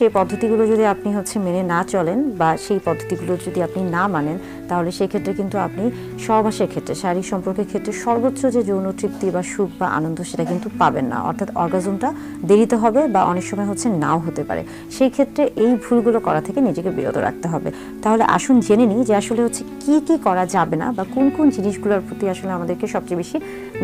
সেই পদ্ধতিগুলো যদি আপনি হচ্ছে মেনে না চলেন বা সেই পদ্ধতিগুলো যদি আপনি না মানেন, তাহলে সেই ক্ষেত্রে কিন্তু আপনি সহবাসের ক্ষেত্রে, শারীরিক সম্পর্কের ক্ষেত্রে সর্বোচ্চ যে যৌন তৃপ্তি বা সুখ বা আনন্দ সেটা কিন্তু পাবেন না। অর্থাৎ অর্গাজমটা দেরিতে হবে বা অনেক সময় হচ্ছে নাও হতে পারে। সেই ক্ষেত্রে এই ভুলগুলো করা থেকে নিজেকে বিরত রাখতে হবে। তাহলে আসুন জেনে নিই যে আসলে হচ্ছে কি কি করা যাবে না বা কোন কোন জিনিসগুলোর প্রতি আসলে আমাদেরকে সবচেয়ে বেশি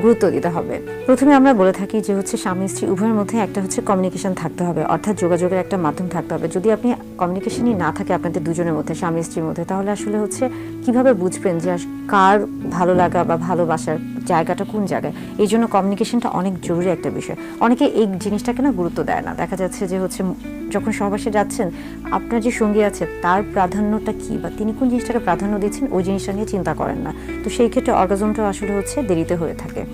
গুরুত্ব দিতে হবে। প্রথমে আমরা বলে থাকি যে হচ্ছে স্বামী স্ত্রী উভয়ের মধ্যে একটা হচ্ছে কমিউনিকেশন থাকতে হবে। অর্থাৎ যোগাযোগের একটা মাধ্যম থাকতে হবে। যদি আপনি কমিউনিকেশনই না থাকে আপনাদের দুজনের মধ্যে, স্বামী, স্ত্রীর মধ্যে, তাহলে আসলে হচ্ছে কীভাবে বুঝবেন যে কার ভালো লাগা বা ভালোবাসার জায়গাটা কোন জায়গায়? এই জন্য কমিউনিকেশনটা অনেক জরুরি একটা বিষয়। অনেকে এই জিনিসটাকে না গুরুত্ব দেয় না। দেখা যাচ্ছে যে হচ্ছে যখন সহবাসে যাচ্ছেন, আপনার যে সঙ্গী আছে, তার প্রাধান্যটা কি বা তিনি কোন জিনিসটাকে প্রাধান্য দিচ্ছেন, ওই জিনিসটা নিয়ে চিন্তা করেন না। তো সেই ক্ষেত্রে অর্গাজমটা আসলে হচ্ছে দেরিতে হয়ে থাকে।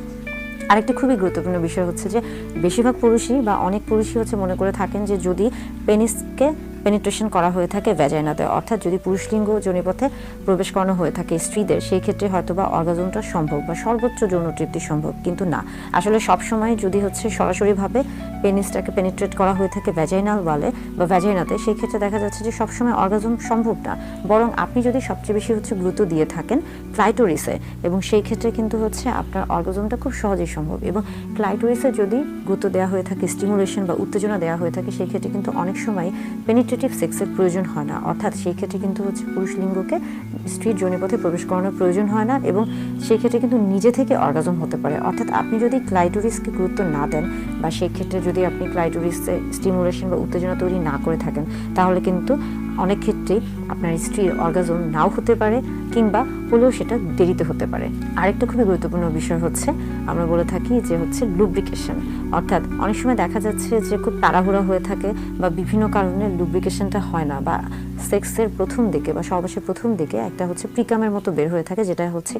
আরেকটা খুবই গুরুত্বপূর্ণ বিষয় হচ্ছে যে বেশিরভাগ পুরুষই বা অনেক পুরুষই হচ্ছে মনে করে থাকেন যে যদি পেনিসকে পেনিট্রেশন করা হয়ে থাকে ভ্যাজাইনাতে অর্থাৎ যদি পুরুষলিঙ্গ জনিপথে প্রবেশ করানো হয়ে থাকে স্ত্রীদের, সেই ক্ষেত্রে হয়তো বা অর্গাজমটা সম্ভব বা সর্বোচ্চ যৌন তৃপ্তি সম্ভব, কিন্তু না। আসলে সবসময় যদি হচ্ছে সরাসরিভাবে পেনিসটাকে পেনিট্রেট করা হয়ে থাকে ভ্যাজাইনাল ওয়ালে বা ভ্যাজাইনাতে সেই ক্ষেত্রে দেখা যাচ্ছে যে সবসময় অর্গাজম সম্ভব না। বরং আপনি যদি সবচেয়ে বেশি হচ্ছে গুরুত্ব দিয়ে থাকেন ক্লাইটোরিসে এবং সেই ক্ষেত্রে কিন্তু হচ্ছে আপনার অর্গাজমটা খুব সহজেই সম্ভব। এবং ক্লাইটোরিসে যদি গুরুত্ব দেওয়া হয়ে থাকে স্টিমুলেশন বা উত্তেজনা দেওয়া হয়ে থাকে, সেই ক্ষেত্রে কিন্তু অনেক সময় পেনিট্রেটিভ সেক্সের প্রয়োজন হয় না। অর্থাৎ সেই ক্ষেত্রে কিন্তু হচ্ছে পুরুষ লিঙ্গকে স্ত্রীর পথে প্রবেশ করানোর প্রয়োজন হয় না এবং সেই ক্ষেত্রে কিন্তু নিজে থেকে অর্গাজম হতে পারে। অর্থাৎ আপনি যদি ক্লাইটোরিসকে গুরুত্ব না দেন বা সেই ক্ষেত্রে যদি আপনি ক্লাইটোরিসে স্টিমুলেশন বা উত্তেজনা তৈরি না করে থাকেন, তাহলে কিন্তু অনেক ক্ষেত্রেই আপনার স্ত্রীর অর্গাজম নাও হতে পারে কিংবা হলেও সেটা দেরিতে হতে পারে। আরেকটা খুবই গুরুত্বপূর্ণ বিষয় হচ্ছে, আমরা বলে থাকি যে হচ্ছে লুব্রিকেশন অর্থাৎ অনেক সময় দেখা যাচ্ছে যে খুব তাড়াহুড়া হয়ে থাকে বা বিভিন্ন কারণে লুব্রিকেশনটা হয় না বা সেক্সের প্রথম দিকে বা সহবাসের প্রথম দিকে একটা হচ্ছে প্রিকামের মতো বের হয়ে থাকে যেটা হচ্ছে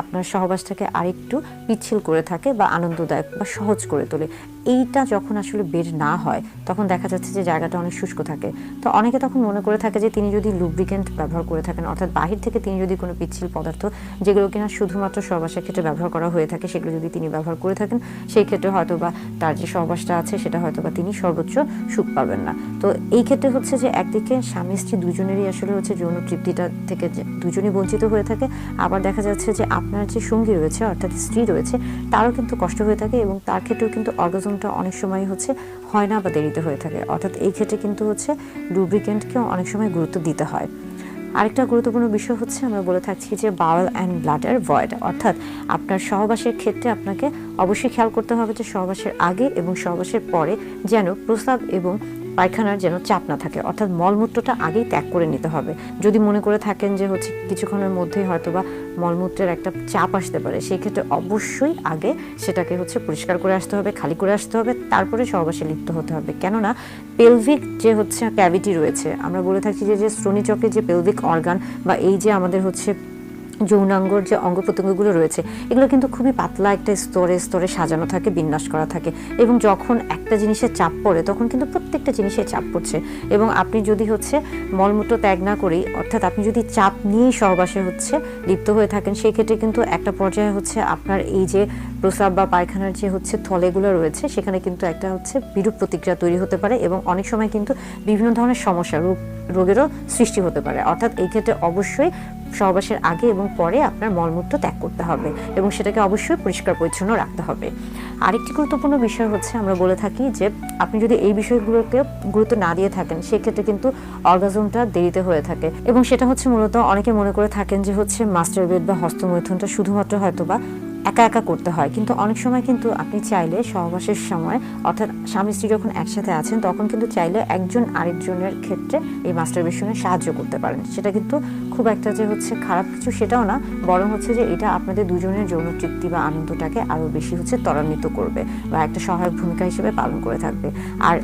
আপনার সহবাসটাকে আরেকটু পিচ্ছিল করে থাকে বা আনন্দদায়ক বা সহজ করে তোলে। এইটা যখন আসলে বের না হয়, তখন দেখা যাচ্ছে যে জায়গাটা অনেক শুষ্ক থাকে। তো অনেকে তখন মনে করে থাকে যে তিনি যদি লুব্রিকেন্ট ব্যবহার করে থাকেন, অর্থাৎ বাহির থেকে তিনি যদি কোনো পিচ্ছিল পদার্থ, যেগুলো কিনা শুধুমাত্র সহবাসের ক্ষেত্রে ব্যবহার করা হয়ে থাকে, সেগুলো যদি তিনি ব্যবহার করে থাকেন, সেই ক্ষেত্রে হয়তো বা তার যে সহবাসটা আছে, সেটা হয়তো বা তিনি সর্বোচ্চ সুখ পাবেন না। তো এই ক্ষেত্রে হচ্ছে যে একদিকে স্বামী স্ত্রী দুজনেরই আসলে হচ্ছে যৌন তৃপ্তিটা থেকে দুজনই বঞ্চিত হয়ে থাকে, আবার দেখা যাচ্ছে যে আপনার যে সঙ্গী রয়েছে, অর্থাৎ স্ত্রী রয়েছে, তারও কিন্তু কষ্ট হয়ে থাকে এবং তার ক্ষেত্রেও কিন্তু অর্গাজমটা অনেক সময় হচ্ছে হয় না বা দেরিতে হয়ে থাকে। অর্থাৎ এই ক্ষেত্রে কিন্তু হচ্ছে লুব্রিকেন্টকেও অনেক সময় গুরুত্ব দিতে হয়। আরেকটা গুরুত্বপূর্ণ বিষয় হচ্ছে আমরা বলে থাকছি যে বাওয়াল অ্যান্ড ব্লাডার ভয়েড অর্থাৎ আপনার সহবাসের ক্ষেত্রে আপনাকে অবশ্যই খেয়াল করতে হবে যে সহবাসের আগে এবং সহবাসের পরে যেন প্রস্তাব এবং পায়খানার যেন চাপ না থাকে। অর্থাৎ মলমূত্রটা আগেই ত্যাগ করে নিতে হবে। যদি মনে করে থাকেন যে হচ্ছে কিছুক্ষণের মধ্যেই হয়তো বা মলমূত্রের একটা চাপ আসতে পারে সেই ক্ষেত্রে অবশ্যই আগে সেটাকে হচ্ছে পরিষ্কার করে আসতে হবে, খালি করে আসতে হবে, তারপরে সহবাসে লিপ্ত হতে হবে। কেননা পেলভিক যে হচ্ছে ক্যাভিটি রয়েছে, আমরা বলে থাকি যে যে শ্রোণীচক্রের যে পেলভিক অর্গান বা এই যে আমাদের হচ্ছে যৌনাঙ্গর যে অঙ্গ প্রত্যঙ্গগুলো রয়েছে, এগুলো কিন্তু খুবই পাতলা একটা স্তরে স্তরে সাজানো থাকে, বিন্যাস করা থাকে এবং যখন একটা জিনিসের চাপ পড়ে, তখন কিন্তু প্রত্যেকটা জিনিসের চাপ পড়ছে এবং আপনি যদি হচ্ছে মলমূত্র ত্যাগ না করেই অর্থাৎ আপনি যদি চাপ নিয়েই সহবাসে হচ্ছে লিপ্ত হয়ে থাকেন, সেই ক্ষেত্রে কিন্তু একটা পর্যায়ে হচ্ছে আপনার এই যে প্রস্রাব বা পায়খানার যে হচ্ছে থলেগুলো রয়েছে, সেখানে কিন্তু একটা হচ্ছে বিরূপ প্রতিক্রিয়া তৈরি হতে পারে এবং অনেক সময় কিন্তু বিভিন্ন ধরনের সমস্যা রোগ, রোগেরও সৃষ্টি হতে পারে। অর্থাৎ এই ক্ষেত্রে অবশ্যই সহবাসের আগে এবং পরে আপনার মলমূত্র ত্যাগ করতে হবে এবং সেটাকে অবশ্যই পরিষ্কার পরিচ্ছন্ন রাখতে হবে। আরেকটি গুরুত্বপূর্ণ বিষয় হচ্ছে, আমরা বলে থাকি যে, আপনি যদি এই বিষয়গুলোকে গুরুত্ব না দিয়ে থাকেন, সেক্ষেত্রে কিন্তু অর্গাজমটা দেরিতে হয়ে থাকে এবং সেটা হচ্ছে মূলত অনেকে মনে করে থাকেন যে, হচ্ছে মাস্টার বেড বা হস্তমৈথুনটা শুধুমাত্র হয়তো বা একা একা করতে হয়। কিন্তু অনেক সময় কিন্তু আপনি চাইলে সহবাসের সময়, অর্থাৎ স্বামী স্ত্রী যখন একসাথে আছেন, তখন কিন্তু চাইলে একজন আরেকজনের ক্ষেত্রে এই মাস্টারবেশনে সাহায্য করতে পারেন। সেটা কিন্তু খুব একটা যে হচ্ছে খারাপ কিছু সেটাও না, বরং হচ্ছে যে এটা আপনাদের দুজনের যৌন তৃপ্তি বা আনন্দটাকে আরও বেশি হচ্ছে ত্বরান্বিত করবে বা একটা সহায়ক ভূমিকা হিসেবে পালন করে থাকবে। আর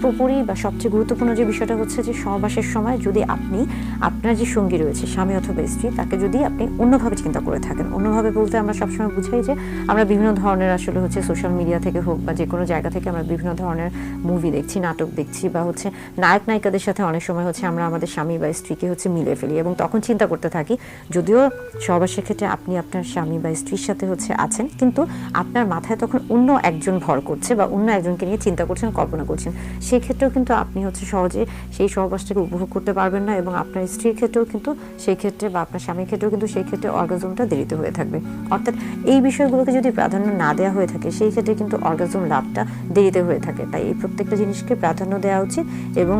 সর্বোপরি বা সবচেয়ে গুরুত্বপূর্ণ যে বিষয়টা হচ্ছে যে সহবাসের সময় যদি আপনি, আপনার যে সঙ্গী রয়েছে, স্বামী অথবা স্ত্রী, তাকে যদি আপনি অন্যভাবে চিন্তা করে থাকেন। অন্যভাবে বলতে আমরা সবসময় বুঝাই যে আমরা বিভিন্ন ধরনের আসলে হচ্ছে সোশ্যাল মিডিয়া থেকে হোক বা যে কোনো জায়গা থেকে আমরা বিভিন্ন ধরনের মুভি দেখছি, নাটক দেখছি বা হচ্ছে নায়ক নায়িকাদের সাথে অনেক সময় হচ্ছে আমরা আমাদের স্বামী বা স্ত্রীকে হচ্ছে মিলে ফেলি এবং তখন চিন্তা করতে থাকি, যদিও সহবাসের ক্ষেত্রে আপনি আপনার স্বামী বা স্ত্রীর সাথে হচ্ছে আছেন, কিন্তু আপনার মাথায় তখন অন্য একজন ভর করছে বা অন্য একজনকে নিয়ে চিন্তা করছেন, কল্পনা করছেন। সেই ক্ষেত্রেও কিন্তু আপনি হচ্ছে সহজে সেই সহবাসটাকে উপভোগ করতে পারবেন না এবং আপনার স্ত্রীর ক্ষেত্রেও কিন্তু সেই ক্ষেত্রে বা আপনার স্বামীর ক্ষেত্রেও কিন্তু সেই ক্ষেত্রে অর্গাজমটা দেরিতে হয়ে থাকবে। অর্থাৎ এই বিষয়গুলোকে যদি প্রাধান্য না দেওয়া হয়ে থাকে, সেই ক্ষেত্রে কিন্তু অর্গাজম লাভটা দেরিতে হয়ে থাকে। তাই এই প্রত্যেকটা জিনিসকে প্রাধান্য দেওয়া উচিত এবং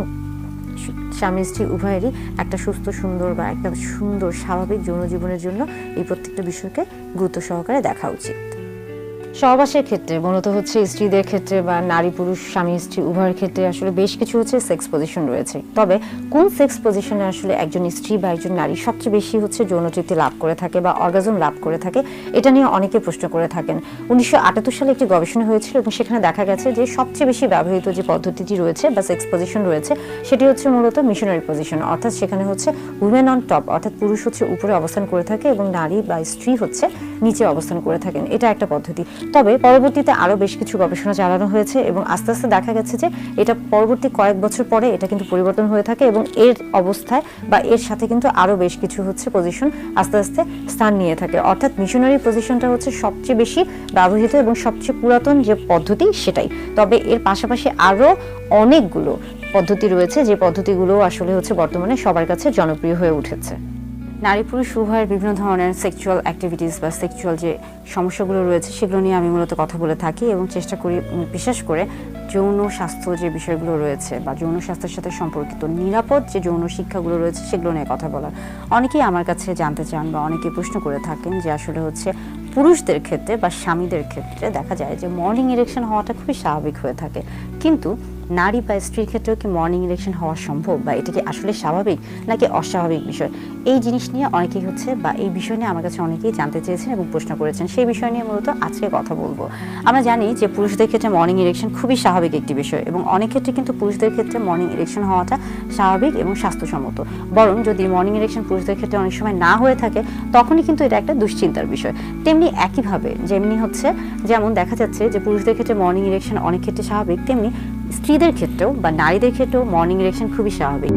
স্বামী স্ত্রী উভয়েরই একটা সুস্থ, সুন্দর বা একটা সুন্দর, স্বাভাবিক যৌন জীবনের জন্য এই প্রত্যেকটা বিষয়কে গুরুত্ব সহকারে দেখা উচিত। সহবাসের ক্ষেত্রে, মূলত হচ্ছে স্ত্রীদের ক্ষেত্রে বা নারী পুরুষ, স্বামী স্ত্রী, উভয়ের ক্ষেত্রে আসলে বেশ কিছু হচ্ছে সেক্স পজিশন রয়েছে। তবে কোন সেক্স পজিশনে আসলে একজন স্ত্রী বা একজন নারী সবচেয়ে বেশি হচ্ছে যৌন তৃপ্তি লাভ করে থাকে বা অর্গাজম লাভ করে থাকে, এটা নিয়ে অনেকে প্রশ্ন করে থাকেন। উনিশশো আটাত্তর সালে একটি গবেষণা হয়েছিল এবং সেখানে দেখা গেছে যে সবচেয়ে বেশি ব্যবহৃত যে পদ্ধতিটি রয়েছে বা সেক্স পজিশন রয়েছে, সেটি হচ্ছে মূলত মিশনারি পজিশন অর্থাৎ সেখানে হচ্ছে উইমেন অন টপ অর্থাৎ পুরুষ হচ্ছে উপরে অবস্থান করে থাকে এবং নারী বা স্ত্রী হচ্ছে নিচে অবস্থান করে থাকেন। এটা একটা পদ্ধতি। তবে পরবর্তীতে আরও বেশ কিছু গবেষণা চালানো হয়েছে এবং আস্তে আস্তে দেখা গেছে যে এটা পরবর্তী কয়েক বছর পরে এটা কিন্তু পরিবর্তন হয়ে থাকে এবং এর অবস্থায় বা এর সাথে কিন্তু আরও বেশ কিছু হচ্ছে পজিশন আস্তে আস্তে স্থান নিয়ে থাকে। অর্থাৎ মিশনারি পজিশনটা হচ্ছে সবচেয়ে বেশি ব্যবহৃত এবং সবচেয়ে পুরাতন যে পদ্ধতি সেটাই। তবে এর পাশাপাশি আরও অনেকগুলো পদ্ধতি রয়েছে, যে পদ্ধতিগুলো আসলে হচ্ছে বর্তমানে সবার কাছে জনপ্রিয় হয়ে উঠেছে। নারী পুরুষ উভয়ের বিভিন্ন ধরনের সেক্সুয়াল অ্যাক্টিভিটিস বা সেক্সুয়াল যে সমস্যাগুলো রয়েছে, সেগুলো নিয়ে আমি মূলত কথা বলে থাকি এবং চেষ্টা করি, বিশেষ করে যৌন স্বাস্থ্য যে বিষয়গুলো রয়েছে বা যৌন স্বাস্থ্যের সাথে সম্পর্কিত নিরাপদ যে যৌন শিক্ষাগুলো রয়েছে, সেগুলো নিয়ে কথা বলার অনেকেই আমার কাছে জানতে চান বা অনেকে প্রশ্ন করে থাকেন যে আসলে হচ্ছে পুরুষদের ক্ষেত্রে বা স্বামীদের ক্ষেত্রে দেখা যায় যে মর্নিং ইরেকশন হওয়াটা খুবই স্বাভাবিক হয়ে থাকে। কিন্তু নারী বা স্ত্রীর ক্ষেত্রেও কি মর্নিং ইরেকশন হওয়া সম্ভব? বা এটা কি আসলে স্বাভাবিক নাকি অস্বাভাবিক বিষয়? এই জিনিস নিয়ে অনেকেই হচ্ছে বা এই বিষয় নিয়ে আমার কাছে অনেকেই জানতে চেয়েছেন এবং প্রশ্ন করেছেন। সেই বিষয় নিয়ে মূলত আজকে কথা বলব। আমরা জানি যে পুরুষদের ক্ষেত্রে মর্নিং ইরেকশন খুবই স্বাভাবিক একটি বিষয় এবং অনেক ক্ষেত্রে কিন্তু পুরুষদের ক্ষেত্রে মর্নিং ইরেকশন হওয়াটা স্বাভাবিক এবং স্বাস্থ্যসম্মত। বরং যদি মর্নিং ইরেকশন পুরুষদের ক্ষেত্রে অনেক সময় না হয়ে থাকে, তখনই কিন্তু এটা একটা দুশ্চিন্তার বিষয়। তেমনি একইভাবে যেমনি হচ্ছে, যেমন দেখা যাচ্ছে যে পুরুষদের ক্ষেত্রে মর্নিং ইরেকশন অনেক ক্ষেত্রে স্বাভাবিক, তেমনি স্ত্রীদের ক্ষেত্রেও বা নারীদের ক্ষেত্রেও মর্নিং ইরেকশন খুবই স্বাভাবিক।